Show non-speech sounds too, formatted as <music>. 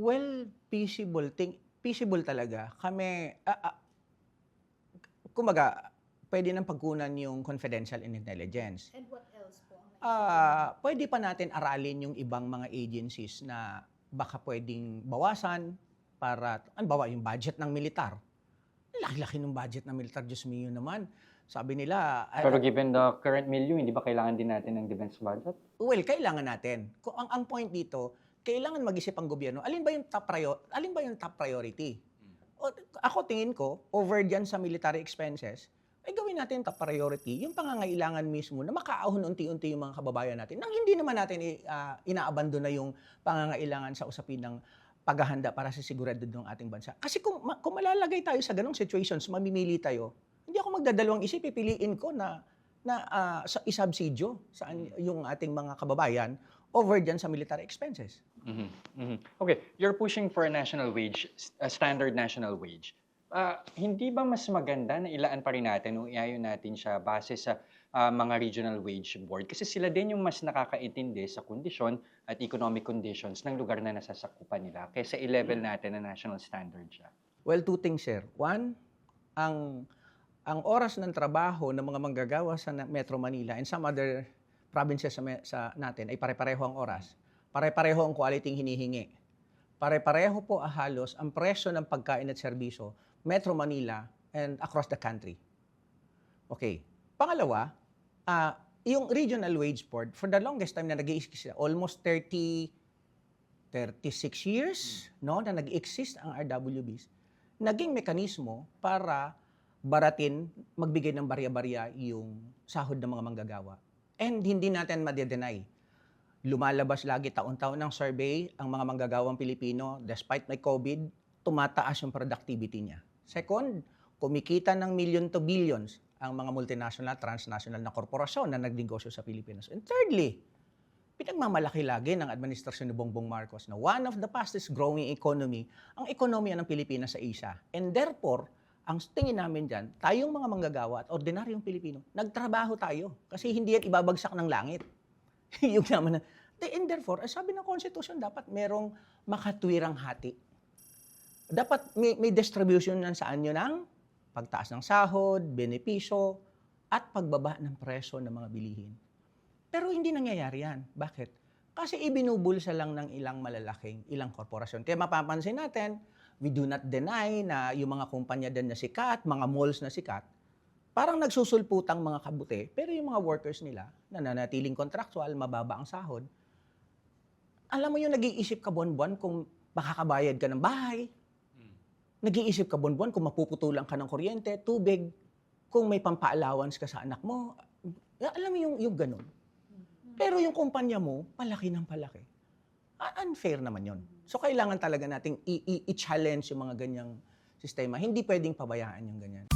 Well, feasible. Ting, feasible talaga. Kami, ah, ah, kumbaga, pwede nang pagkunan yung confidential intelligence. And what else po? Ah, pwede pa natin aralin yung ibang mga agencies na baka pwedeng bawasan para, ano bawa yung budget ng militar. Laki-laki ng budget ng militar, Diyos mio naman. Sabi nila, Pero given the current milieu, hindi ba kailangan din natin ng defense budget? well, kailangan natin. Ang, ang point dito, kailangan mag-isip ang gobyerno, alin ba yung top priority? Alin ba yung top priority? O, ako tingin ko, over diyan sa military expenses, ay gawin natin top priority, yung pangangailangan mismo na makaahon unti-unti yung mga kababayan natin. Nang hindi naman natin i- ah, inaabandon na yung pangangailangan sa usapin ng paghahanda para sa seguridad ng ating bansa. Kasi kung, kung malalagay tayo sa ganong situations, mamimili tayo, hindi ako magdadalawang isip, pipiliin ko na na ah, sa isubsidyo saan yung ating mga kababayan over dyan sa military expenses. Mhm, mhm. Okay, you're pushing for a national wage, a standard national wage. Ah, hindi ba mas maganda na ilaan pa rin natin o iayon natin siya base sa ah, mga regional wage board? Kasi sila din yung mas nakakaintindi sa kondisyon at economic conditions ng lugar na nasasakupan nila kaysa i-level natin na national standard siya. Well, two things, sir. One, ang ang oras ng trabaho ng mga manggagawa sa Metro Manila and some other provinces sa, sa natin ay pare-pareho ang oras. Pare-pareho ang quality hinihingi. Pare-pareho po ah, halos ang presyo ng pagkain at serbisyo Metro Manila and across the country. Okay. Pangalawa, ah, yung regional wage board, for the longest time na nag-i-exist sila, almost 30, 36 years no, na nag-exist ang RWBs, naging mekanismo para baratin, magbigay ng barya-barya yung sahod ng mga manggagawa. And hindi natin madedenay. Lumalabas lagi taon-taon ng survey ang mga manggagawang Pilipino, despite may COVID, tumataas yung productivity niya. Second, kumikita ng million to billions ang mga multinational, transnational na korporasyon na nagnegosyo sa Pilipinas. And thirdly, pinagmamalaki lagi ng administrasyon ni Bongbong Marcos na one of the fastest growing economy ang ekonomiya ng Pilipinas sa Asia. And therefore, ang tingin namin dyan, tayong mga manggagawa at ordinaryong Pilipino, nagtrabaho tayo kasi hindi yan ibabagsak ng langit. <laughs> yung naman na, and therefore, eh, sabi ng Constitution, dapat merong makatwirang hati. Dapat may, may distribution ng saan yun ng pagtaas ng sahod, benepisyo, at pagbaba ng presyo ng mga bilihin. Pero hindi nangyayari yan. Bakit? Kasi ibinubulsa lang ng ilang malalaking, ilang korporasyon. Kaya mapapansin natin, we do not deny na yung mga kumpanya din na sikat, mga malls na sikat, parang nagsusulputang mga kabuti, pero yung mga workers nila, na nanatiling contractual, mababa ang sahod, alam mo yung nag-iisip ka buwan-buwan kung makakabayad ka ng bahay, nag-iisip ka buwan-buwan kung mapuputulan ka ng kuryente, tubig, kung may pampa-allowance ka sa anak mo. Alam mo yung, yung ganun. Pero yung kumpanya mo, palaki ng palaki. Ah, Unfair naman yon. So kailangan talaga nating i-challenge yung mga ganyang sistema. Hindi pwedeng pabayaan yung ganyan.